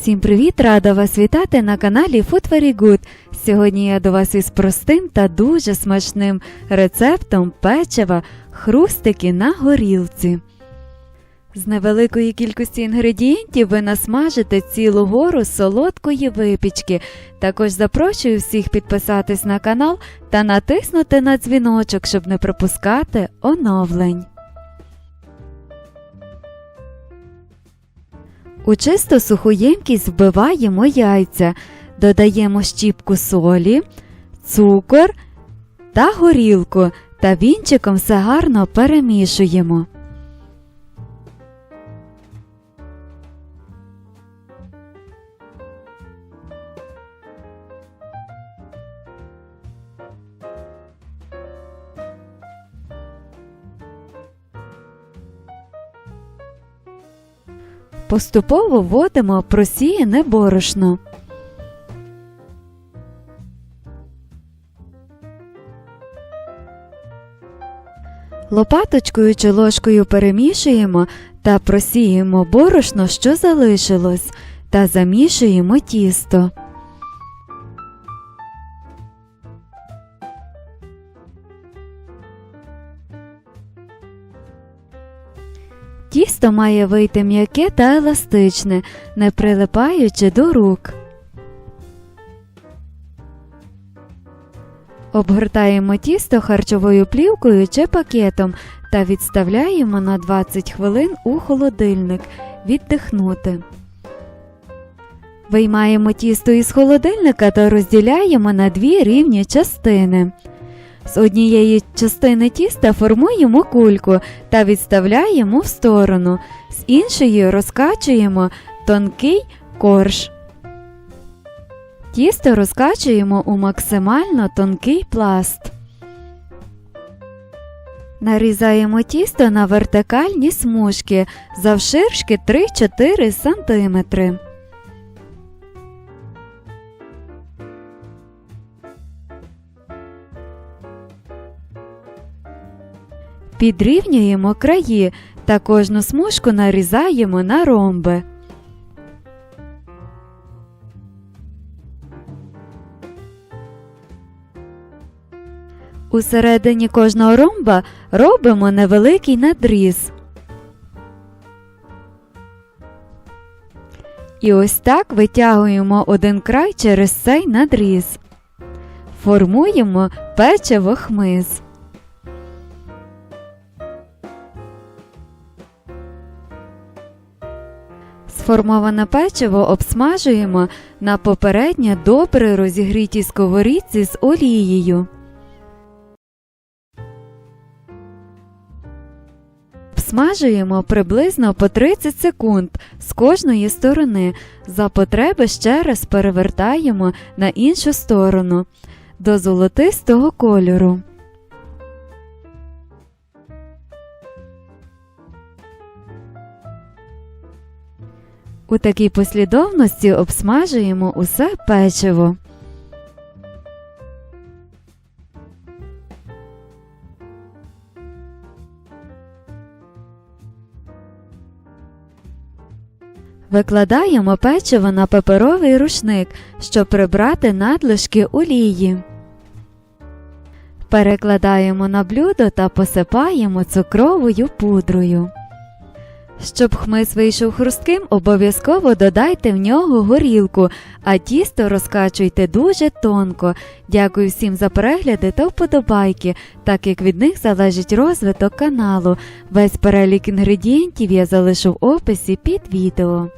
Всім привіт! Рада вас вітати на каналі Food Very Good. Сьогодні я до вас із простим та дуже смачним рецептом печива хрустики на горілці. З невеликої кількості інгредієнтів ви насмажите цілу гору солодкої випічки. Також запрошую всіх підписатись на канал та натиснути на дзвіночок, щоб не пропускати оновлень. У чисто суху ємкість вбиваємо яйця, додаємо щіпку солі, цукор та горілку та вінчиком все гарно перемішуємо. Поступово вводимо просіяне борошно. Лопаточкою чи ложкою перемішуємо та просіємо борошно, що залишилось, та замішуємо тісто. Тісто має вийти м'яке та еластичне, не прилипаючи до рук. Обгортаємо тісто харчовою плівкою чи пакетом та відставляємо на 20 хвилин у холодильник віддихнути. Виймаємо тісто із холодильника та розділяємо на дві рівні частини. З однієї частини тіста формуємо кульку та відставляємо в сторону, з іншої розкачуємо тонкий корж. Тісто розкачуємо у максимально тонкий пласт. Нарізаємо тісто на вертикальні смужки завширшки 3-4 см. Підрівнюємо краї та кожну смужку нарізаємо на ромби. Усередині кожного ромба робимо невеликий надріз. І ось так витягуємо один край через цей надріз. Формуємо печиво хмиз. Сформоване печиво обсмажуємо на попередньо добре розігрітій сковорідці з олією. Обсмажуємо приблизно по 30 секунд з кожної сторони. За потреби ще раз перевертаємо на іншу сторону до золотистого кольору. У такій послідовності обсмажуємо усе печиво. Викладаємо печиво на паперовий рушник, щоб прибрати надлишки олії. Перекладаємо на блюдо та посипаємо цукровою пудрою. Щоб хмиз вийшов хрустким, обов'язково додайте в нього горілку, а тісто розкачуйте дуже тонко. Дякую всім за перегляди та вподобайки, так як від них залежить розвиток каналу. Весь перелік інгредієнтів я залишу в описі під відео.